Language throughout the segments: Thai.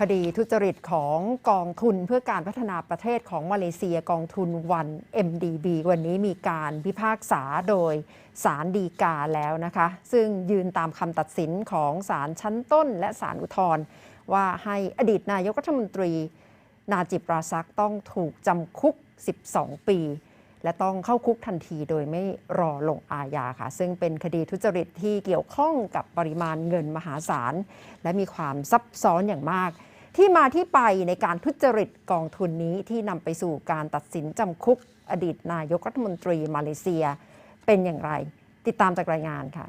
คดีทุจริตของกองทุนเพื่อการพัฒนาประเทศของมาเลเซียกองทุนวัน MDB วันนี้มีการพิพากษาโดยศาลฎีกาแล้วนะคะ ซึ่งยืนตามคำตัดสินของศาลชั้นต้นและศาลอุทธรณ์ว่าให้อดีตนายกรัฐมนตรี นาจิบราซักต้องถูกจำคุก 12 ปี และต้องเข้าคุกทันทีโดยไม่รอลงอาญาค่ะ ซึ่งเป็นคดีทุจริตที่เกี่ยวข้องกับปริมาณเงินมหาศาล และมีความซับซ้อนอย่างมาก ที่มาที่ไปในการทุจริตกองทุนนี้ที่นำไปสู่การตัดสินจำคุก อดีตนายกรัฐมนตรีมาเลเซีย เป็นอย่างไร ติดตามจากรายงานค่ะ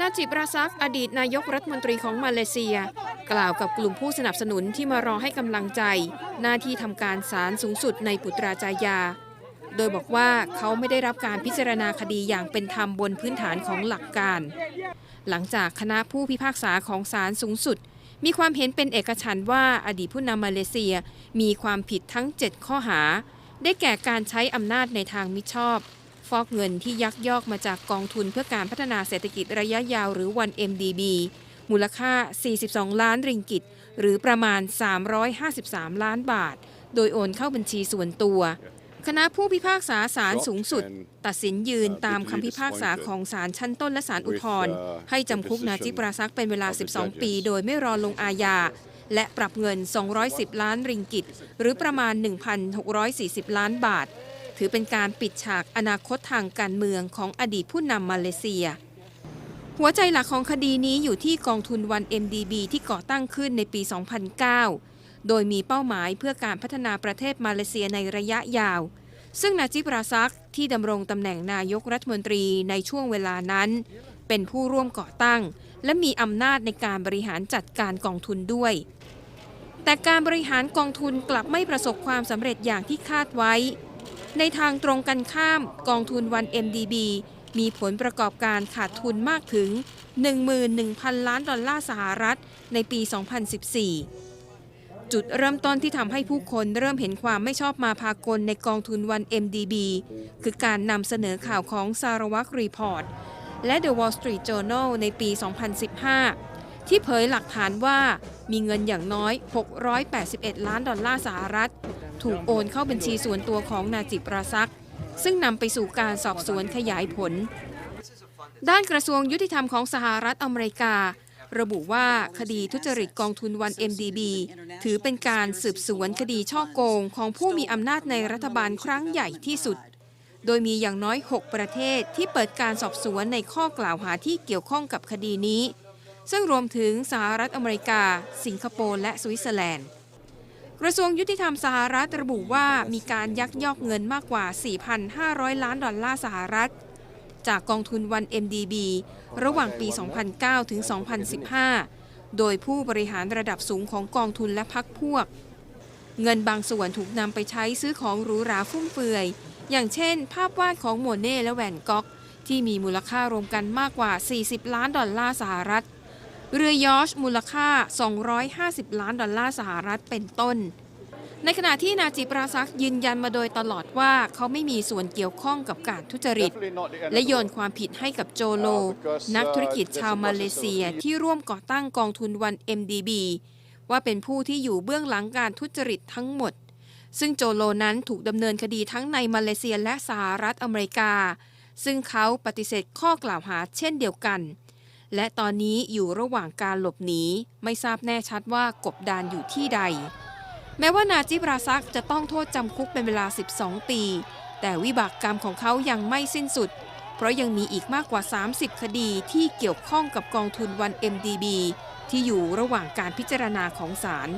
นาจิบราซักอดีตนายกรัฐมนตรีของมาเลเซีย กล่าวกับกลุ่มผู้สนับสนุนที่มารอให้กำลังใจ หน้าที่ทำการศาลสูงสุดในปุตราจายา โดยบอกว่าเขาไม่ได้รับการพิจารณาคดีอย่างเป็นธรรมบนพื้นฐานของหลักการ หลังจากคณะผู้พิพากษาของศาลสูงสุด มีความเห็นเป็นเอกฉันท์ว่าอดีตผู้นำมาเลเซียมีความผิดทั้ง 7 ข้อหา ได้แก่การใช้อำนาจในทางมิชอบ ฟอกเงินที่ยักยอกมาจากกองทุนเพื่อการพัฒนาเศรษฐกิจระยะยาวหรือวัน MDB มูลค่า 42 ล้านริงกิต หรือประมาณ 353 ล้านบาท โดยโอนเข้าบัญชีส่วนตัว คณะผู้พิพากษาศาลสูงสุด ตัดสินยืนตามคำพิพากษาของศาลชั้นต้นและศาลอุทธรณ์ให้จำคุกนาจิปราซักเป็นเวลา 12 ปี โดยไม่รอลงอาญา และปรับเงิน 210 ล้านริงกิต หรือประมาณ 1,640 ล้านบาท ถือเป็นการปิดฉากอนาคตทางการเมืองของอดีตผู้นำมาเลเซีย หัวใจหลักของคดีนี้อยู่ที่กองทุนวัน MDB ที่ก่อตั้งขึ้นในปี 2009 โดยมีเป้าหมายเพื่อการพัฒนาประเทศมาเลเซียในระยะยาว ซึ่งนาจิบราซักที่ดำรงตำแหน่งนายกรัฐมนตรีในช่วงเวลานั้น เป็นผู้ร่วมก่อตั้ง และมีอำนาจในการบริหารจัดการกองทุนด้วย แต่การบริหารกองทุนกลับไม่ประสบความสำเร็จอย่างที่คาดไว้ ในทางตรงกันข้ามกองทุนวัน MDB มีผลประกอบการขาดทุนมากถึง 11,000 ล้านดอลลาร์สหรัฐในปี 2014 จุดเริ่มต้นที่ทำให้ผู้คนเริ่มเห็นความไม่ชอบมาพากลในกองทุนวัน MDB คือการนำเสนอข่าวของซารวักรีพอร์ต และ The Wall Street Journal ในปี 2015 ที่เผยหลักฐานว่ามีเงินอย่างน้อย 681 ล้านดอลลาร์สหรัฐ ถูกโอนเข้าบัญชีส่วนตัวของนาจิบราซัก ซึ่งนำไปสู่การสอบสวนขยายผล ด้านกระทรวงยุติธรรมของสหรัฐอเมริกา ระบุว่าคดีทุจริตกองทุนวัน MDB ถือเป็นการสืบสวนคดีช่อโกงของผู้มีอำนาจในรัฐบาลครั้งใหญ่ที่สุด โดยมีอย่างน้อย 6 ประเทศที่เปิดการสอบสวนในข้อกล่าวหาที่เกี่ยวข้องกับคดีนี้ ซึ่งรวมถึงสหรัฐอเมริกา สิงคโปร์และสวิตเซอร์แลนด์กระทรวงยุติธรรมสหรัฐระบุว่ามีการยักยอกเงินมากกว่า 4,500 ล้านดอลลาร์สหรัฐ จากกองทุนวัน MDB ระหว่างปี 2009 ถึง 2015 โดยผู้บริหารระดับสูงของกองทุนและพักพวก เงินบางส่วนถูกนำไปใช้ซื้อของหรูหราฟุ่มเฟือย อย่างเช่น ภาพวาดของโมเน่และแวนก๊อก ที่มีมูลค่ารวมกันมากกว่า 40 ล้านดอลลาร์สหรัฐ เรือยอชมูลค่า 250 ล้านดอลลาร์สหรัฐเป็นต้น ในขณะที่นาจิปราซักยืนยันมาโดยตลอดว่าเขาไม่มีส่วนเกี่ยวข้องกับการทุจริต และโยนความผิดให้กับโจโล นักธุรกิจชาวมาเลเซียที่ร่วมก่อตั้งกองทุนวัน MDB ว่าเป็นผู้ที่อยู่เบื้องหลังการทุจริตทั้งหมด ซึ่งโจโลนั้นถูกดำเนินคดีทั้งในมาเลเซียและสหรัฐอเมริกา ซึ่งเขาปฏิเสธข้อกล่าวหาเช่นเดียวกัน และตอนนี้อยู่ระหว่างการหลบหนีไม่ทราบแน่ชัดว่ากบดานอยู่ที่ใด แม้ว่านาจิบราซักจะต้องโทษจำคุกเป็นเวลา 12 ปี แต่วิบากกรรมของเขายังไม่สิ้นสุด เพราะยังมีอีกมากกว่า 30 คดีที่เกี่ยวข้องกับกองทุนวัน MDB ที่อยู่ระหว่างการพิจารณาของศาล